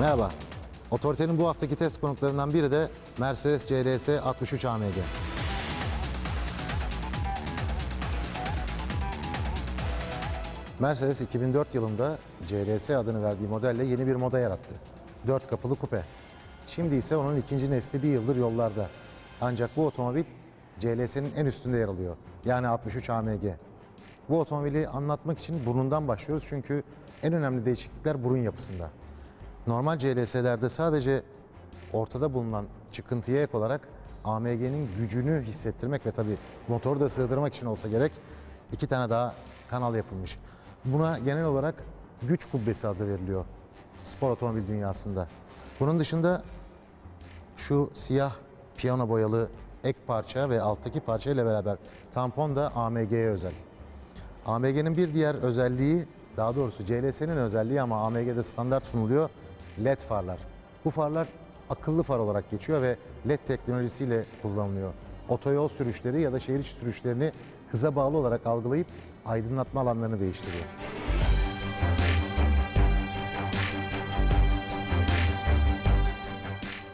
Merhaba. Otoritenin bu haftaki test konuklarından biri de Mercedes CLS 63 AMG. Mercedes 2004 yılında CLS adını verdiği modelle yeni bir moda yarattı. Dört kapılı kupe. Şimdi ise onun ikinci nesli bir yıldır yollarda. Ancak bu otomobil CLS'nin en üstünde yer alıyor. Yani 63 AMG. Bu otomobili anlatmak için burnundan başlıyoruz çünkü en önemli değişiklikler burun yapısında. Normal CLS'lerde sadece ortada bulunan çıkıntıya ek olarak AMG'nin gücünü hissettirmek ve tabii motoru da sığdırmak için olsa gerek iki tane daha kanal yapılmış. Buna genel olarak güç kubbesi adı veriliyor spor otomobil dünyasında. Bunun dışında şu siyah piyano boyalı ek parça ve alttaki parça ile beraber tampon da AMG'ye özel. AMG'nin bir diğer özelliği, daha doğrusu CLS'nin özelliği ama AMG'de standart sunuluyor, LED farlar. Bu farlar akıllı far olarak geçiyor ve LED teknolojisiyle kullanılıyor. Otoyol sürüşleri ya da şehir içi sürüşlerini hıza bağlı olarak algılayıp aydınlatma alanlarını değiştiriyor.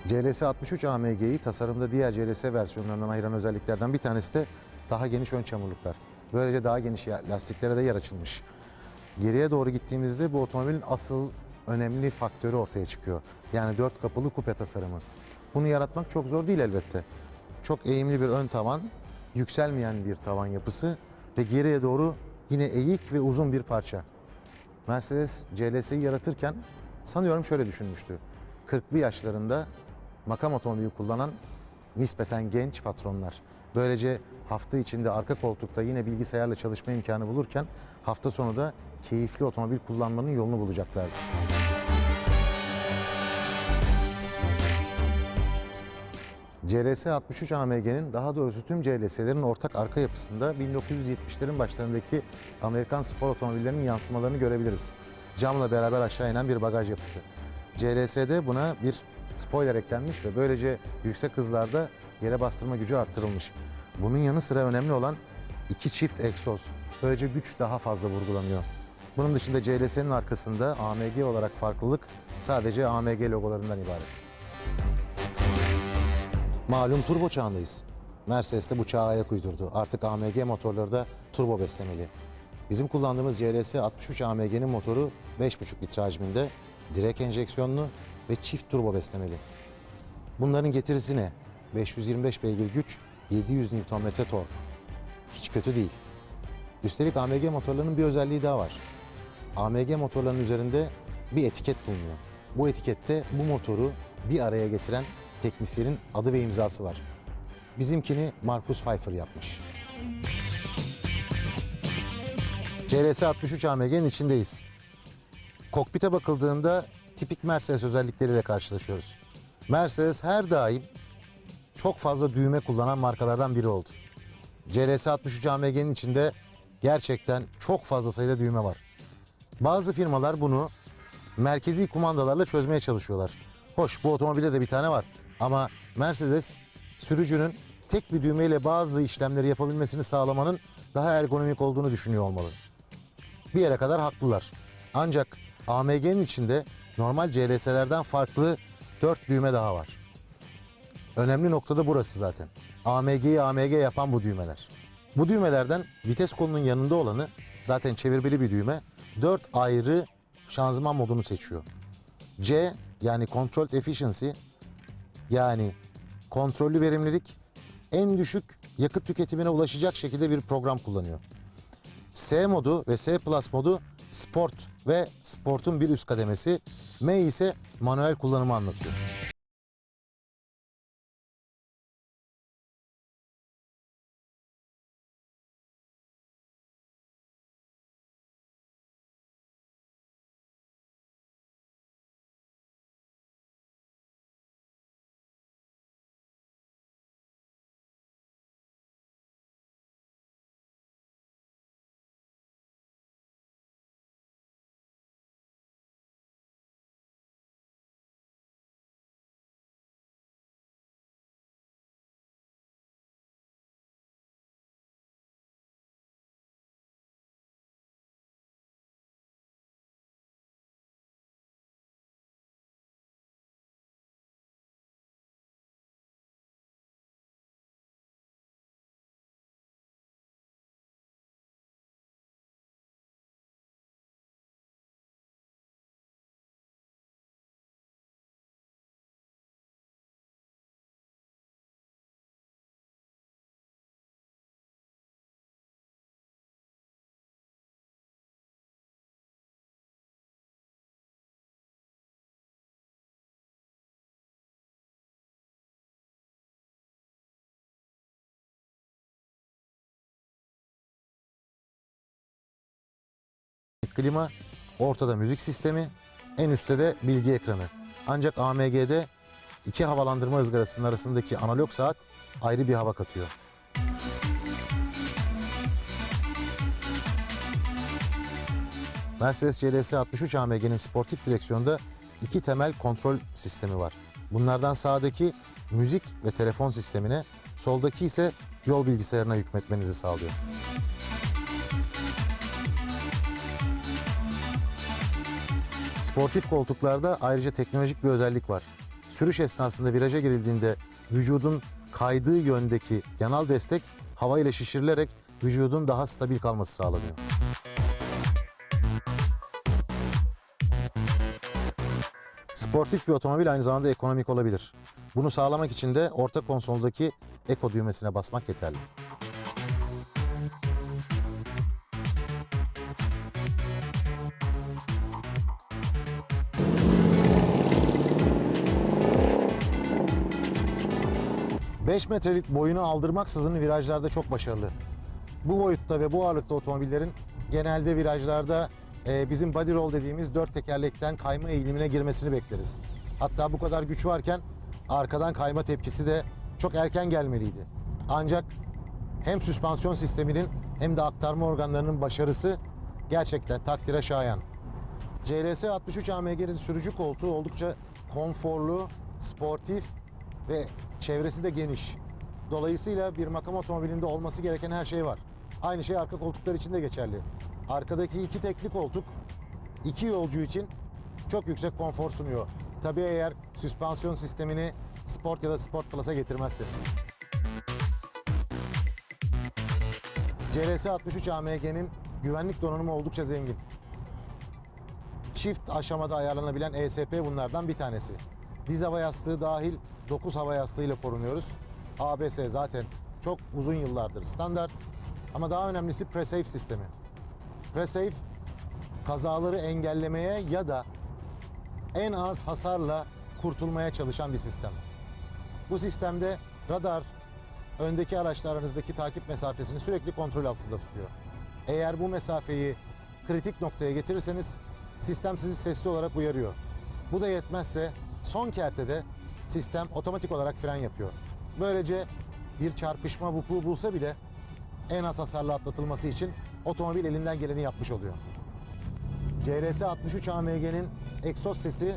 CLS 63 AMG'yi tasarımda diğer CLS versiyonlarından ayıran özelliklerden bir tanesi de daha geniş ön çamurluklar. Böylece daha geniş lastiklere de yer açılmış. Geriye doğru gittiğimizde bu otomobilin asıl önemli faktörü ortaya çıkıyor. Yani dört kapılı kupe tasarımı. Bunu yaratmak çok zor değil elbette. Çok eğimli bir ön tavan, yükselmeyen bir tavan yapısı ve geriye doğru yine eğik ve uzun bir parça. Mercedes CLS'yi yaratırken sanıyorum şöyle düşünmüştü. 40'lı yaşlarında makam otomobili kullanan nispeten genç patronlar. Böylece hafta içinde arka koltukta yine bilgisayarla çalışma imkanı bulurken hafta sonu da keyifli otomobil kullanmanın yolunu bulacaklardı. CLS 63 AMG'nin daha doğrusu tüm CLS'lerin ortak arka yapısında 1970'lerin başlarındaki Amerikan spor otomobillerinin yansımalarını görebiliriz. Camla beraber aşağı inen bir bagaj yapısı. CLS'de buna bir spoiler eklenmiş ve böylece yüksek hızlarda yere bastırma gücü arttırılmış. Bunun yanı sıra önemli olan iki çift egzoz. Böylece güç daha fazla vurgulanıyor. Bunun dışında CLS'nin arkasında AMG olarak farklılık sadece AMG logolarından ibaret. Malum turbo çağındayız. Mercedes de bu çağa ayak uydurdu. Artık AMG motorları da turbo beslemeli. Bizim kullandığımız CLS 63 AMG'nin motoru 5,5 litre hacminde, direk enjeksiyonlu ve çift turbo beslemeli. Bunların getirisi ne? 525 beygir güç, 700 Nm tork. Hiç kötü değil. Üstelik AMG motorlarının bir özelliği daha var. AMG motorlarının üzerinde bir etiket bulunuyor. Bu etikette bu motoru bir araya getiren teknisyenin adı ve imzası var. Bizimkini Markus Pfeiffer yapmış. CLS 63 AMG'nin içindeyiz. Kokpite bakıldığında tipik Mercedes özellikleriyle karşılaşıyoruz. Mercedes her daim çok fazla düğme kullanan markalardan biri oldu. CLS 63 AMG'nin içinde gerçekten çok fazla sayıda düğme var. Bazı firmalar bunu merkezi kumandalarla çözmeye çalışıyorlar. Hoş bu otomobilde de bir tane var ama Mercedes sürücünün tek bir düğmeyle bazı işlemleri yapabilmesini sağlamanın daha ergonomik olduğunu düşünüyor olmalı. Bir yere kadar haklılar. Ancak AMG'nin içinde normal CLS'lerden farklı 4 düğme daha var. Önemli nokta da burası zaten. AMG'yi AMG yapan bu düğmeler. Bu düğmelerden vites kolunun yanında olanı zaten çevirmeli bir düğme. 4 ayrı şanzıman modunu seçiyor. C yani Controlled Efficiency yani kontrollü verimlilik en düşük yakıt tüketimine ulaşacak şekilde bir program kullanıyor. S modu ve S Plus modu Sport ve Sport'un bir üst kademesi. M ise manuel kullanımı anlatıyor. Klima, ortada müzik sistemi, en üstte de bilgi ekranı. Ancak AMG'de iki havalandırma ızgarasının arasındaki analog saat ayrı bir hava katıyor. Mercedes CLS 63 AMG'nin sportif direksiyonda iki temel kontrol sistemi var. Bunlardan sağdaki müzik ve telefon sistemine, soldaki ise yol bilgisayarına hükmetmenizi sağlıyor. Sportif koltuklarda ayrıca teknolojik bir özellik var. Sürüş esnasında viraja girildiğinde vücudun kaydığı yöndeki yanal destek hava ile şişirilerek vücudun daha stabil kalması sağlanıyor. Sportif bir otomobil aynı zamanda ekonomik olabilir. Bunu sağlamak için de orta konsoldaki Eco düğmesine basmak yeterli. ...5 metrelik boyunu aldırmaksızın virajlarda çok başarılı. Bu boyutta ve bu ağırlıkta otomobillerin genelde virajlarda e, bizim body roll dediğimiz dört tekerlekten kayma eğilimine girmesini bekleriz. Hatta bu kadar güç varken arkadan kayma tepkisi de çok erken gelmeliydi. Ancak hem süspansiyon sisteminin hem de aktarma organlarının başarısı gerçekten takdire şayan. CLS 63 AMG'nin sürücü koltuğu oldukça konforlu, sportif ve çevresi de geniş. Dolayısıyla bir makam otomobilinde olması gereken her şey var. Aynı şey arka koltuklar için de geçerli. Arkadaki iki tekli koltuk iki yolcu için çok yüksek konfor sunuyor. Tabii eğer süspansiyon sistemini Sport ya da Sport Plus'a getirmezseniz. CRS 63 AMG'nin güvenlik donanımı oldukça zengin. Çift aşamada ayarlanabilen ESP bunlardan bir tanesi. Diz hava yastığı dahil 9 hava yastığıyla korunuyoruz. ABS zaten çok uzun yıllardır standart. Ama daha önemlisi PreSafe sistemi. PreSafe kazaları engellemeye ya da en az hasarla kurtulmaya çalışan bir sistem. Bu sistemde radar öndeki araçla aranızdaki takip mesafesini sürekli kontrol altında tutuyor. Eğer bu mesafeyi kritik noktaya getirirseniz sistem sizi sesli olarak uyarıyor. Bu da yetmezse son kertede sistem otomatik olarak fren yapıyor. Böylece bir çarpışma vuku bulsa bile en az hasarla atlatılması için otomobil elinden geleni yapmış oluyor. CRS 63 AMG'nin egzoz sesi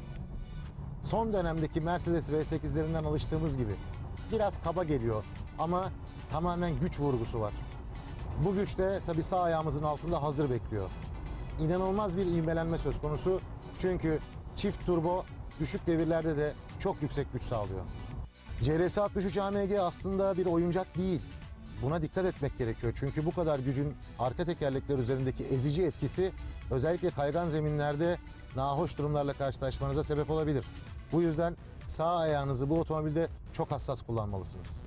son dönemdeki Mercedes V8'lerinden alıştığımız gibi biraz kaba geliyor ama tamamen güç vurgusu var. Bu güç de tabii sağ ayağımızın altında hazır bekliyor. İnanılmaz bir ivmelenme söz konusu çünkü çift turbo düşük devirlerde de çok yüksek güç sağlıyor. CRS 63 AMG aslında bir oyuncak değil. Buna dikkat etmek gerekiyor. Çünkü bu kadar gücün arka tekerlekler üzerindeki ezici etkisi özellikle kaygan zeminlerde nahoş durumlarla karşılaşmanıza sebep olabilir. Bu yüzden sağ ayağınızı bu otomobilde çok hassas kullanmalısınız.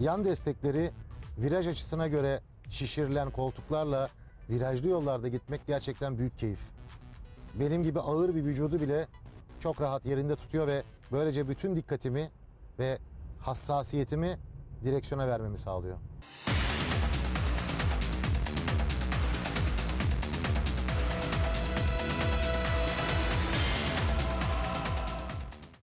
Yan destekleri viraj açısına göre şişirilen koltuklarla virajlı yollarda gitmek gerçekten büyük keyif. Benim gibi ağır bir vücudu bile çok rahat yerinde tutuyor ve böylece bütün dikkatimi ve hassasiyetimi direksiyona vermemi sağlıyor.